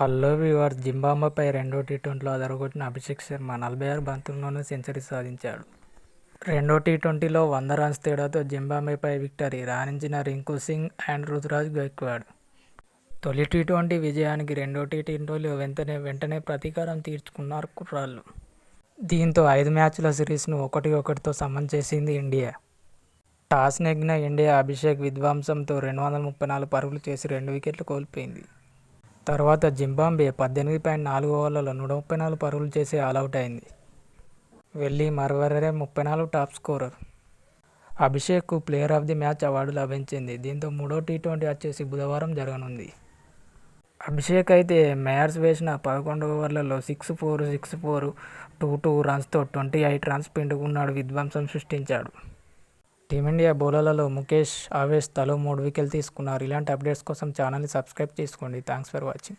Hello we were జింబాబ్వేపై రెండో tea ట్వంటీలో అదరగొట్టిన అభిషేక్ శర్మ నలభై ఆరు బంతుల్లోనూ సెంచరీ సాధించాడు. రెండో టీ ట్వంటీలో వంద రన్స్ తేడాతో జింబాబేపై విక్టరీ రాణించిన రింకు సింగ్ అండ్ రుతురాజ్ గైక్వాడ్. తొలి టీ ట్వంటీ విజయానికి రెండో టీ ట్వంటీలో వెంటనే వెంటనే ప్రతీకారం తీర్చుకున్నారు కుర్రాళ్ళు. దీంతో ఐదు మ్యాచ్ల సిరీస్ను ఒకటి ఒకటితో సమం చేసింది ఇండియా. టాస్ నెగ్గిన ఇండియా అభిషేక్ విధ్వంసంతో రెండు వందల ముప్పై నాలుగు పరుగులు చేసి రెండు వికెట్లు కోల్పోయింది. తర్వాత జింబాబ్వే పద్దెనిమిది పాయింట్ నాలుగు ఓవర్లలో నూట ముప్పై నాలుగు పరుగులు చేసి ఆలౌట్ అయింది. వెళ్ళి మరవరే ముప్పై నాలుగు top scorer. అభిషేక్కు player of the match award లభించింది. దీంతో మూడో టీ ట్వంటీ వచ్చేసి బుధవారం జరగనుంది. అభిషేక్ అయితే మేయర్స్ వేసిన పదకొండు ఓవర్లలో six four six four two two రన్స్తో twenty eight runs పిండుకున్నాడు విధ్వంసం సృష్టించాడు. టీమిండియా బౌలర్లలో ముఖేష్ ఆవేష్ తలో మూడు వికెట్లు తీసుకున్నారు. ఇలాంటి అప్డేట్స్ కోసం ఛానల్ని సబ్స్క్రైబ్ చేసుకోండి. Thanks for watching.